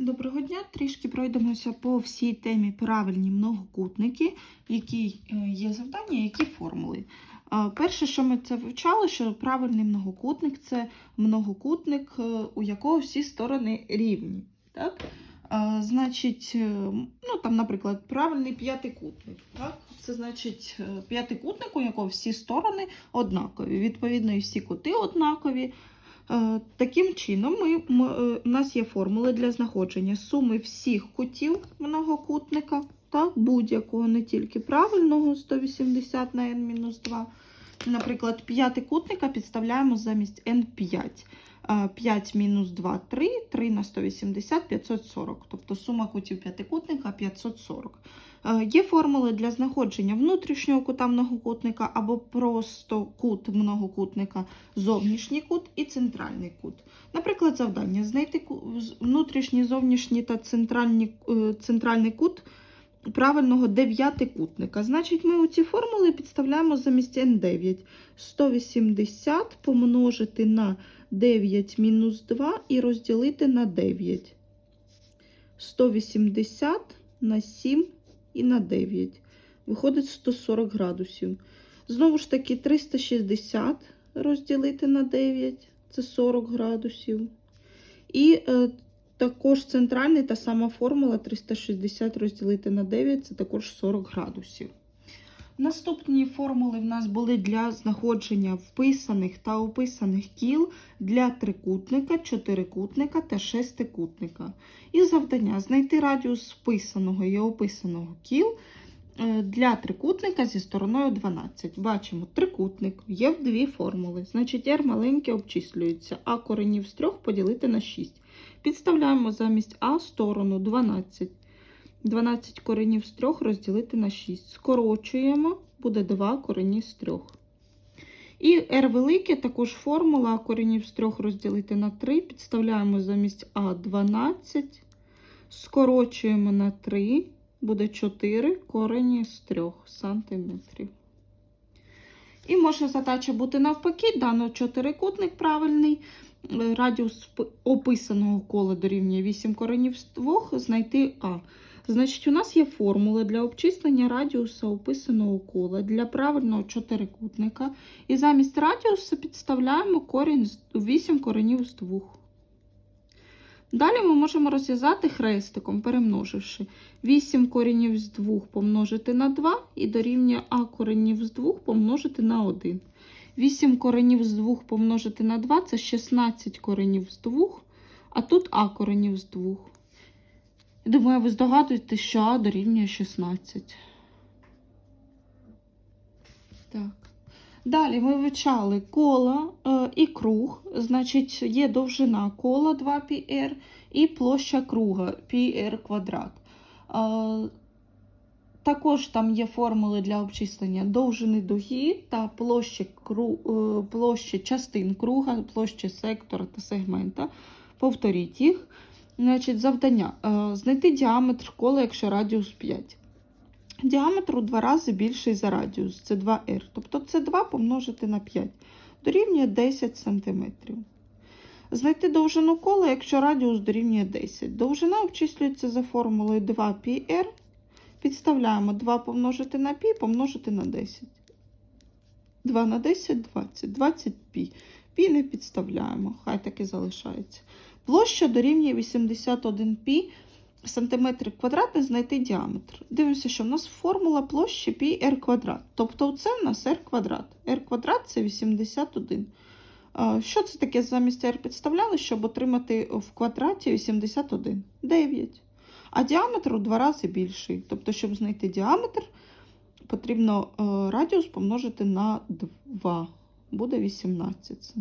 Доброго дня! Трішки пройдемося по всій темі правильні многокутники, які е, є завдання, які формули. Перше, що ми це вивчали, що правильний многокутник це многокутник, е, у якого всі сторони рівні. Так? Значить, е, ну там, наприклад, правильний п'ятикутник. Так? Це значить е, п'ятикутник, у якого всі сторони однакові. Відповідно, і всі кути однакові. Е, Таким чином, ми, ми, е, у нас є формули для знаходження суми всіх кутів многокутника, так, будь-якого, не тільки правильного 180 на n-2. Наприклад, п'ятикутника підставляємо замість n5. 5 мінус 2 3, 3 на 180 540. Тобто сума кутів п'ятикутника 540. Е, Є формули для знаходження внутрішнього кута многокутника або просто кут многокутника, зовнішній кут і центральний кут. Наприклад, завдання знайти внутрішній, зовнішній та е, центральний кут правильного дев'ятикутника. Значить, ми у ці формули підставляємо замість n9. 180 помножити на 9 мінус 2 і розділити на 9. 180 на 7 і на 9. Виходить 140 градусів. Знову ж таки, 360 розділити на 9 це 40 градусів. І е, також центральний та сама формула 360 розділити на 9 це також 40 градусів. Наступні формули в нас були для знаходження вписаних та описаних кіл для трикутника, чотирикутника та шестикутника. І завдання знайти радіус вписаного і описаного кіл для трикутника зі стороною 12. Бачимо, трикутник є в дві формули. Значить, r маленьке обчислюється, а коренів з 3 поділити на 6. Підставляємо замість а сторону 12. 12 коренів з 3 розділити на 6. Скорочуємо, буде 2 корені з 3. І r велике також формула коренів з 3 розділити на 3. Підставляємо замість а 12. Скорочуємо на 3, буде 4 корені з 3 сантиметрів. І може задача бути навпаки, дано чотирикутник правильний. Е, Радіус описаного кола дорівнює 8 коренів з 2, знайти А. Значить, у нас є формула для обчислення радіуса описаного кола для правильного чотирикутника. І замість радіуса підставляємо корінь 8 коренів з 2. Далі ми можемо розв'язати хрестиком, перемноживши 8 коренів з 2 помножити на 2 і дорівнює А коренів з 2 помножити на 1. 8 коренів з 2 помножити на 2 це 16 коренів з 2, а тут А коренів з 2. Думаю, ви здогадуєтесь, що А дорівнює 16. Так. Далі ми вивчали коло е, і круг. Значить, є довжина кола 2πr і площа круга πr квадрат. Е, також там є формули для обчислення довжини дуги та площі, кру, е, площі частин круга, площі сектора та сегмента. Повторіть їх. Значить, завдання. Знайти діаметр кола, якщо радіус 5 Діаметр у два рази більший за радіус, це 2r. Тобто це 2 помножити на 5. Дорівнює 10 см. Знайти довжину кола, якщо радіус дорівнює 10. Довжина обчислюється за формулою 2πr. Підставляємо 2 помножити на π помножити на 10. 2 на 10 20. 20 π. Пі не підставляємо, хай так і залишається. Площа дорівнює 81 π сантиметрів квадратних знайти діаметр. Дивимося, що в нас формула площі π r квадрат. Тобто це в нас r квадрат. r квадрат це 81. Що це таке замість r підставляли, щоб отримати в квадраті 81? 9. А діаметр у два рази більший. Тобто, щоб знайти діаметр, потрібно е, радіус помножити на 2. Буде 18 см.